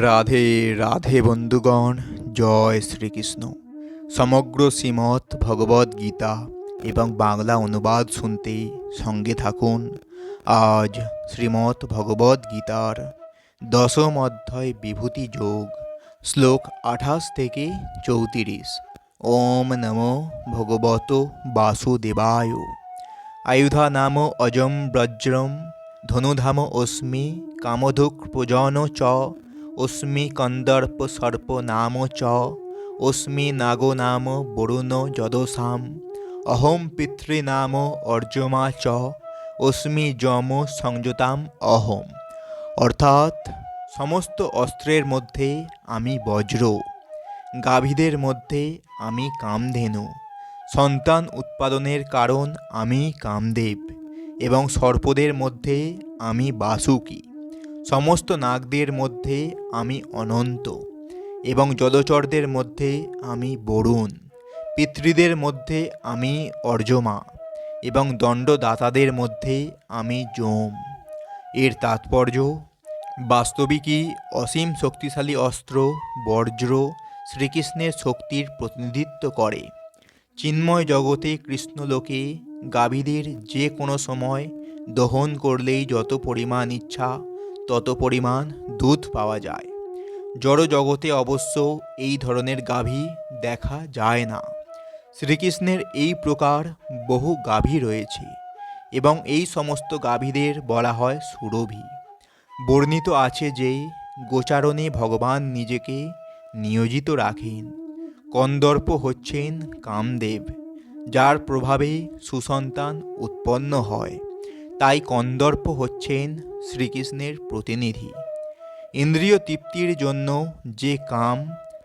রাধে রাধে বন্ধুগণ, জয় শ্রীকৃষ্ণ। সমগ্র শ্রীমৎ ভগবদ গীতা এবং বাংলা অনুবাদ শুনতে সঙ্গে থাকুন। আজ শ্রীমৎ ভগবদ গীতার দশম অধ্যায় বিভূতি যোগ, শ্লোক আঠাশ থেকে চৌত্রিশ। ওম নমো ভগবত বাসুদেবায়। আয়ুধা নাম অজম ব্রজ্রম, ধনুধাম অস্মি, কামধুক প্রজন চ অস্মি কন্দর্প সর্প নাম চ। অস্মি নাগো নাম বরুণ যদসাম। অহম পিতৃনাম অর্জমা চ। অস্মি যম সংযতাম অহম। অর্থাৎ, সমস্ত অস্ত্রের মধ্যে আমি বজ্র। গাভীদের মধ্যে আমি কামধেনু। সন্তান উৎপাদনের কারণ আমি কামদেব। এবং সর্পদের মধ্যে আমি বাসুকি। সমস্ত নাগদের মধ্যে আমি অনন্ত এবং জলচরদের মধ্যে আমি বরুণ। পিতৃদের মধ্যে আমি অর্জমা এবং দণ্ডদাতাদের মধ্যে আমি যম। এর তাৎপর্য, বাস্তবিকই অসীম শক্তিশালী অস্ত্র বজ্র শ্রীকৃষ্ণের শক্তির প্রতিনিধিত্ব করে। চিন্ময় জগতে কৃষ্ণলোকে গাভীদের যে কোনো সময় দহন করলেই যত পরিমাণ ইচ্ছা তত পরিমাণ দুধ পাওয়া যায়। জড় জগতে অবশ্য এই ধরনের গাভী দেখা যায় না। শ্রীকৃষ্ণের এই প্রকার বহু গাভী রয়েছে এবং এই সমস্ত গাভীদের বলা হয় সুরভি। বর্ণিত আছে যে গোচারণে ভগবান নিজেকে নিয়োজিত রাখেন। কন্দর্প হচ্ছেন কামদেব, যার প্রভাবে সুসন্তান উৎপন্ন হয়। তাই কন্দর্প হচ্ছেন শ্রীকৃষ্ণের প্রতিনিধি। ইন্দ্রিয় তৃপ্তির জন্য যে কাম,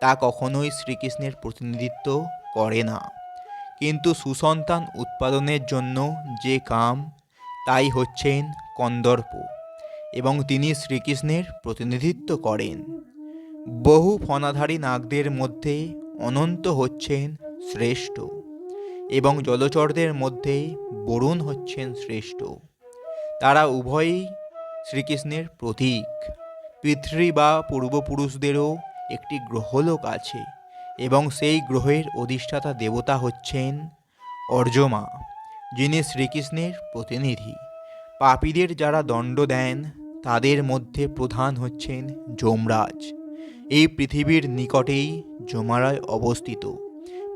তা কখনোই শ্রীকৃষ্ণের প্রতিনিধিত্ব করে না। কিন্তু সুসন্তান উৎপাদনের জন্য যে কাম, তাই হচ্ছেন কন্দর্প এবং তিনি শ্রীকৃষ্ণের প্রতিনিধিত্ব করেন। বহু ফনাধারী নাগদের মধ্যে অনন্ত হচ্ছেন শ্রেষ্ঠ এবং জলচরদের মধ্যে বরুণ হচ্ছেন শ্রেষ্ঠ। তারা উভয়ই শ্রীকৃষ্ণের প্রতীক। পৃথিবী বা পূর্বপুরুষদেরও একটি গ্রহলোক আছে এবং সেই গ্রহের অধিষ্ঠাতা দেবতা হচ্ছেন অর্জমা, যিনি শ্রীকৃষ্ণের প্রতিনিধি। পাপীদের যারা দণ্ড দেন, তাদের মধ্যে প্রধান হচ্ছেন যমরাজ। এই পৃথিবীর নিকটেই যমারায় অবস্থিত।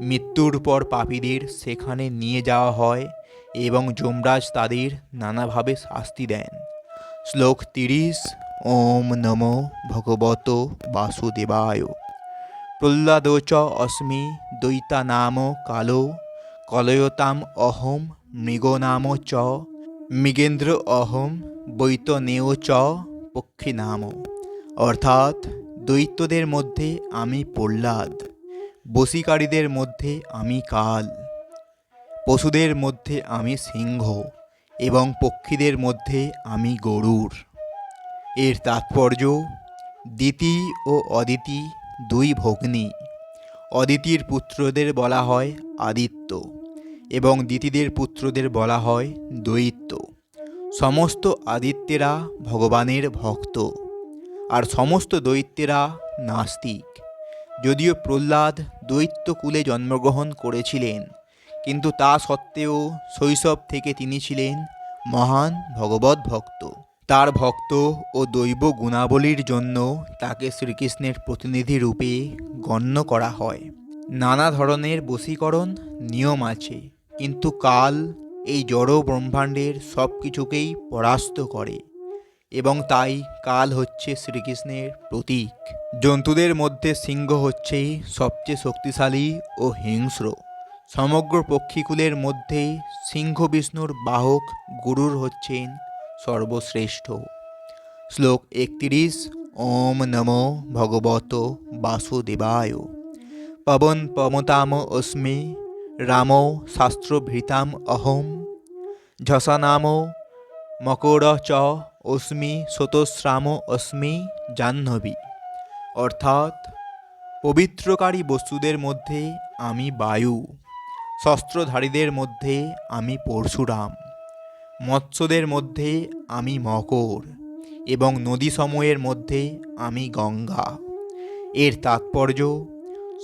মৃত্যুর পর পাপীদের সেখানে নিয়ে যাওয়া হয় এবং যমরাজ তাদের নানাভাবে শাস্তি দেন। শ্লোক তিরিশ, ওম নম ভগবত বাসুদেবায়। প্রহ্লাদোচ অস্মি দৈতা নাম কালো, কলয়তাম অহম মৃগ নাম চ, মৃগেন্দ্র অহম বৈতনেয় চ পক্ষী নাম। অর্থাৎ দৈত্যদের মধ্যে আমি প্রহ্লাদ, বশীকারীদের মধ্যে আমি কাল। পশুদের মধ্যে আমি সিংহ এবং পক্ষীদের মধ্যে আমি গরুর। এর তাৎপর্য দিতি ও অদিতি দুই ভগ্নী। অদিতির পুত্রদের বলা হয় আদিত্য এবং দিতিদের পুত্রদের বলা হয় দৈত্য সমস্ত আদিত্যেরা ভগবানের ভক্ত আর সমস্ত দৈত্যেরা নাস্তিক। যদিও প্রহ্লাদ দৈত্যকুলে জন্মগ্রহণ করেছিলেন কিন্তু তা সত্ত্বেও শৈশব থেকে তিনি ছিলেন মহান ভগবত ভক্ত। তার ভক্ত ও দৈব গুণাবলীর জন্য তাকে শ্রীকৃষ্ণের প্রতিনিধি রূপে গণ্য করা হয়। নানা ধরনের বশীকরণ নিয়ম আছে, কিন্তু কাল এই জড় ব্রহ্মাণ্ডের সব কিছুকেই পরাস্ত করে এবং তাই কাল হচ্ছে শ্রীকৃষ্ণের প্রতীক। জন্তুদের মধ্যে সিংহ হচ্ছে সবচেয়ে শক্তিশালী ও হিংস্র। সমগ্র পক্ষীকুলের মধ্যে সিংহ বিষ্ণুর বাহক গুরুর হচ্ছেন সর্বশ্রেষ্ঠ। শ্লোক একত্রিশ, ওম নম ভগবত বাসুদেবায়। পবন পমতাম অস্মি, রাম শাস্ত্রভৃতাম অহম। ঝসানাম মকর চ অস্মি শতশ্রাম অস্মি জাহ্নবী। অর্থাৎ পবিত্রকারী বস্তুদের মধ্যে আমি বায়ু। শস্ত্রধারীদের মধ্যে আমি পরশুরাম, মৎস্যদের মধ্যে আমি মকর এবং নদী সমূহের মধ্যে আমি গঙ্গা। এর তাৎপর্য,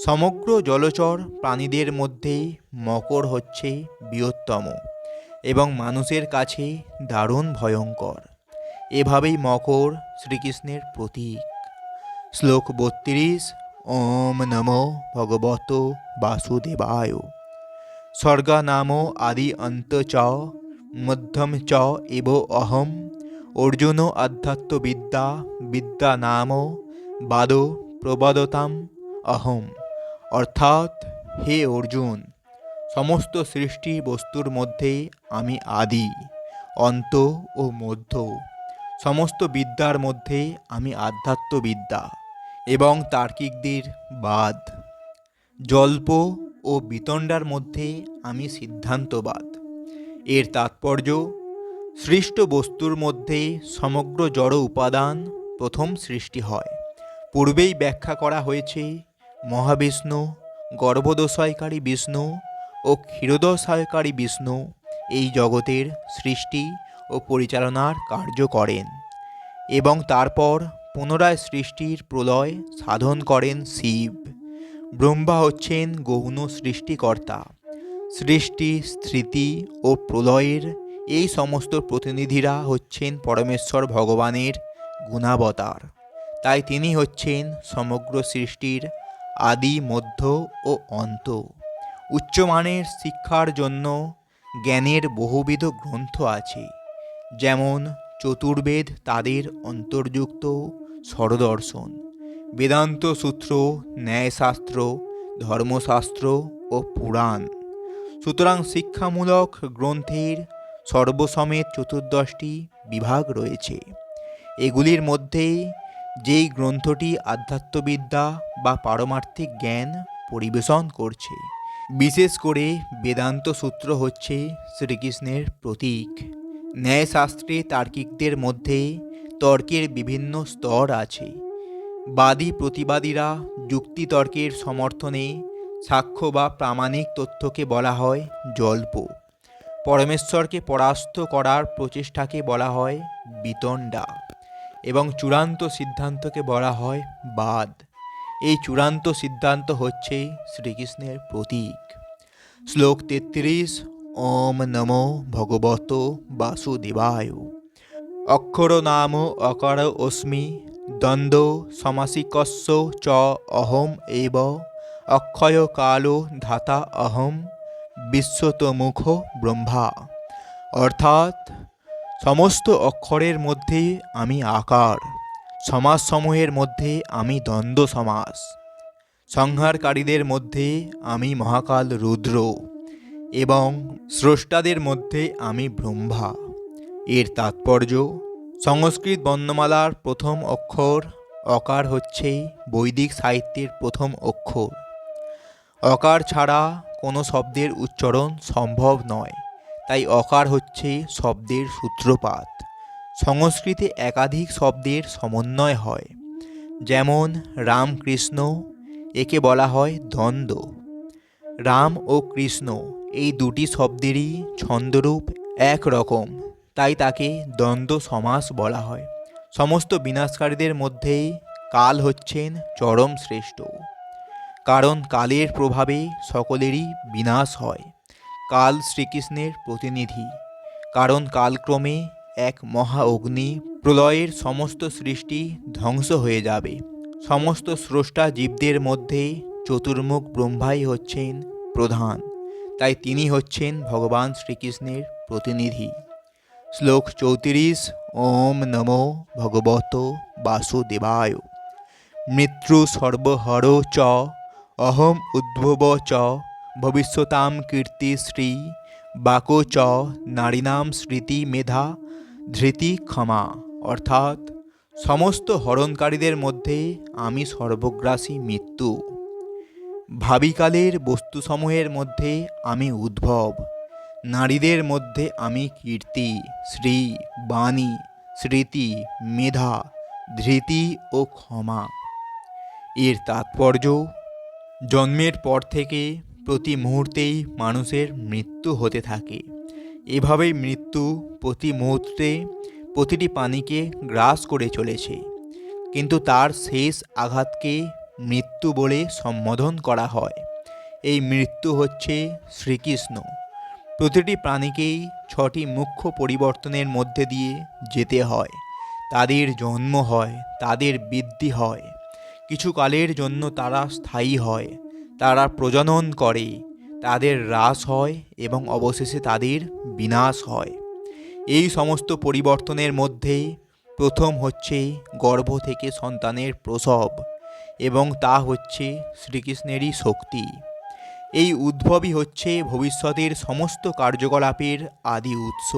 সমগ্র জলচর প্রাণীদের মধ্যে মকর হচ্ছে বৃহত্তম এবং মানুষের কাছে দারুণ ভয়ঙ্কর। এভাবেই মকর শ্রীকৃষ্ণের প্রতীক। শ্লোক বত্রিশ, ওম নমো ভগবত বাসুদেবায়। স্বর্গা নাম আদি অন্ত চ মধ্যম চ এব অহম, অর্জুন আধ্যাত্মবিদ্যা বিদ্যা নাম বাদ প্রবাদতাম অহম। অর্থাৎ, হে অর্জুন, সমস্ত সৃষ্টি বস্তুর মধ্যে আমি আদি, অন্ত ও মধ্য, সমস্ত বিদ্যার মধ্যে আমি আধ্যাত্মবিদ্যা এবং তার্কিকদের বাদ। জল্প ও বিতণ্ডার মধ্যে আমি সিদ্ধান্তবাদ। এর তাৎপর্য, সৃষ্ট বস্তুর মধ্যে সমগ্র জড় উপাদান প্রথম সৃষ্টি হয়। পূর্বেই ব্যাখ্যা করা হয়েছে, মহাবিষ্ণু, গর্ভদশয়কারী বিষ্ণু ও ক্ষীরোদশয়কারী বিষ্ণু এই জগতের সৃষ্টি ও পরিচালনার কার্য করেন এবং তারপর পুনরায় সৃষ্টির প্রলয় সাধন করেন শিব। ব্রহ্মা হচ্ছেন গৌণ সৃষ্টিকর্তা। সৃষ্টি স্থিতি ও প্রলয়ের এই সমস্ত প্রতিনিধিরা হচ্ছেন পরমেশ্বর ভগবানের গুণাবতার। তাই তিনি হচ্ছেন সমগ্র সৃষ্টির আদি, মধ্য ও অন্ত। উচ্চমানের শিক্ষার জন্য জ্ঞানের বহুবিধ গ্রন্থ আছে, যেমন চতুর্বেদ তাদের অন্তর্যুক্ত স্বরদর্শন। বেদান্ত সূত্র, ন্যায়শাস্ত্র, ধর্মশাস্ত্র ও পুরাণ। সুতরাং শিক্ষামূলক গ্রন্থের সর্বসমেত চতুর্দশটি বিভাগ রয়েছে। এগুলির মধ্যে যেই গ্রন্থটি আধ্যাত্মবিদ্যা বা পারমার্থিক জ্ঞান পরিবেশন করছে, বিশেষ করে বেদান্ত সূত্র হচ্ছে শ্রীকৃষ্ণের প্রতীক। ন্যায়শাস্ত্রে তার্কিকদের মধ্যে তর্কের বিভিন্ন স্তর আছে। বাদী প্রতিবাদীরা যুক্তিতর্কের সমর্থনে সাক্ষ্য বা প্রামাণিক তথ্যকে বলা হয় জল্প। পরমেশ্বরকে পরাস্ত করার প্রচেষ্টাকে বলা হয় বিতণ্ডা এবং চূড়ান্ত সিদ্ধান্তকে বলা হয় বাদ। এই চূড়ান্ত সিদ্ধান্ত হচ্ছে শ্রীকৃষ্ণের প্রতীক। শ্লোক তেত্রিশ, ওম নমো ভগবত বাসুদেবায়। অক্ষর নাম অকার অস্মি দ্বন্দ্ব সমাসিকস্য চ অহম এব, অক্ষয় কালো ধাতা অহম, বিশ্বতমুখ ব্রহ্মা। অর্থাৎ, সমস্ত অক্ষরের মধ্যে আমি আকার, সমাজসমূহের মধ্যে আমি দ্বন্দ্ব সমাস, সংহারকারীদের মধ্যে আমি মহাকাল রুদ্র, এবং স্রষ্টাদের মধ্যে আমি ব্রহ্মা। এর তাৎপর্য সংস্কৃত বর্ণমালার প্রথম অক্ষর অকার হচ্ছে বৈদিক সাহিত্যের প্রথম অক্ষর। অকার ছাড়া কোনো শব্দের উচ্চারণ সম্ভব নয়, তাই অকার হচ্ছে শব্দের সূত্রপাত। সংস্কৃতে একাধিক শব্দের সমন্বয় হয়, যেমন রামকৃষ্ণ, একে বলা হয় দ্বন্দ্ব। রাম ও কৃষ্ণ এই দুটি শব্দেরই ছন্দরূপ এক রকম তাই তাকে দ্বন্দ্ব সমাস বলা হয়। সমস্ত বিনাশকারীদের মধ্যেই কাল হচ্ছেন চরম শ্রেষ্ঠ। কারণ কালের প্রভাবে সকলেরই বিনাশ হয়। কাল শ্রীকৃষ্ণের প্রতিনিধি। কারণ কালক্রমে এক মহা অগ্নি প্রলয়ের সমস্ত সৃষ্টি ধ্বংস হয়ে যাবে। সমস্ত স্রষ্টা জীবদের মধ্যে চতুর্মুখ ব্রহ্মাই হচ্ছেন প্রধান। তাই তিনি হচ্ছেন ভগবান শ্রীকৃষ্ণের প্রতিনিধি। শ্লোক চৌত্রিশ ওম নমো ভগবত বাসুদেবায় মৃত্যু সর্বহর চ অহম উদ্ভব চ ভবিষ্যতাম কীর্তি শ্রী বাকো চ নারীনাম স্মৃতি মেধা ধৃতি ক্ষমা অর্থাৎ সমস্ত হরণকারীদের মধ্যে আমি সর্বগ্রাসী মৃত্যু। ভাবিকালের বস্তুসমূহের মধ্যে আমি উদ্ভব। নারীদের মধ্যে আমি কীর্তি, শ্রী, বাণী, স্মৃতি, মেধা, ধৃতি ও ক্ষমা। এর তাৎপর্য, জন্মের পর থেকে প্রতি মুহূর্তেই মানুষের মৃত্যু হতে থাকে। এভাবেই মৃত্যু প্রতি মুহূর্তে প্রতিটি প্রাণীকে গ্রাস করে চলেছে। কিন্তু তার শেষ আঘাতকে মৃত্যু বলে সম্বোধন করা হয়। এই মৃত্যু হচ্ছে শ্রীকৃষ্ণ। প্রতিটি প্রাণীকেই ছটি মুখ্য পরিবর্তনের মধ্যে দিয়ে যেতে হয়। তাদের জন্ম হয়, তাদের বৃদ্ধি হয়। কিছু কালের জন্য তারা স্থায়ী হয়, তারা প্রজনন করে, তাদের হ্রাস হয় এবং অবশেষে তাদের বিনাশ হয়। এই সমস্ত পরিবর্তনের মধ্যে প্রথম হচ্ছে গর্ভ থেকে সন্তানের প্রসব এবং তা হচ্ছে শ্রীকৃষ্ণেরই শক্তি। এই উদ্ভবই হচ্ছে ভবিষ্যতের সমস্ত কার্যকলাপের আদি উৎস।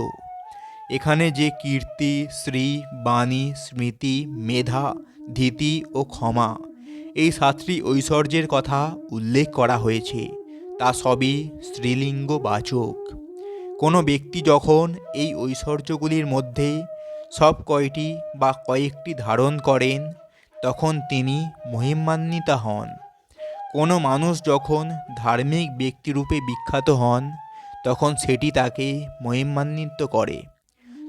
এখানে যে কীর্তি, শ্রী, বাণী, স্মৃতি, মেধা, ধীতি ও ক্ষমা, এই সাতটি ঐশ্বর্যের কথা উল্লেখ করা হয়েছে, তা সবই স্ত্রীলিঙ্গ বাচক। কোনো ব্যক্তি যখন এই ঐশ্বর্যগুলির মধ্যে সব কয়টি বা কয়েকটি ধারণ করেন, তখন তিনি মহিমান্বিত হন। কোনো মানুষ যখন ধার্মিক ব্যক্তিরূপে বিখ্যাত হন, তখন সেটি তাকে মহিমান্বিত করে।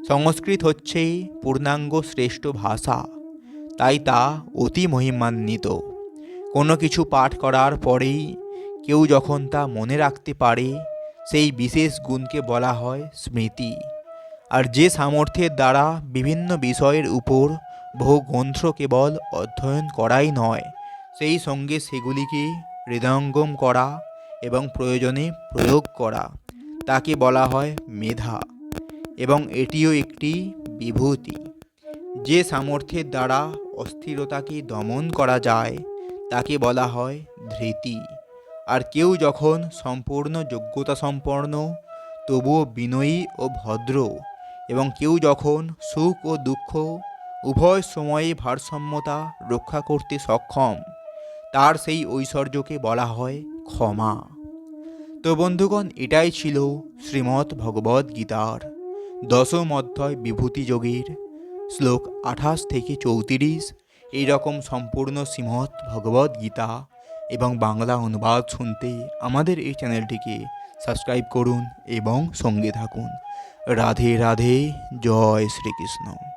সংস্কৃত হচ্ছে পূর্ণাঙ্গ শ্রেষ্ঠ ভাষা, তাই তা অতি মহিমান্বিত। কোনো কিছু পাঠ করার পরেই কেউ যখন তা মনে রাখতে পারে, সেই বিশেষ গুণকে বলা হয় স্মৃতি। আর যে সামর্থ্যের দ্বারা বিভিন্ন বিষয়ের উপর বহু গ্রন্থ কেবল অধ্যয়ন করাই নয় সেই সঙ্গে সেগুলিকে হৃদয়ঙ্গম করা এবং প্রয়োজনে প্রয়োগ করা। তাকে বলা হয় মেধা এবং এটিও একটি বিভূতি। যে সামর্থ্যের দ্বারা অস্থিরতাকে দমন করা যায়, তাকে বলা হয় ধৃতি। আর কেউ যখন সম্পূর্ণ যোগ্যতা সম্পন্ন, তবুও বিনয়ী ও ভদ্র এবং কেউ যখন সুখ ও দুঃখ, উভয় সময়ে ভারসাম্যতা রক্ষা করতে সক্ষম তার সেই ঐশ্বর্যকে বলা হয় ক্ষমা। তো বন্ধুগণ, এটাই ছিল শ্রীমৎ ভগবদ গীতার দশম অধ্যায় বিভূতি যোগের শ্লোক আঠাশ থেকে চৌত্রিশ। এইরকম সম্পূর্ণ শ্রীমৎ ভগবদ গীতা এবং বাংলা অনুবাদ শুনতে আমাদের এই চ্যানেলটিকে সাবস্ক্রাইব করুন এবং সঙ্গে থাকুন। রাধে রাধে, জয় শ্রীকৃষ্ণ।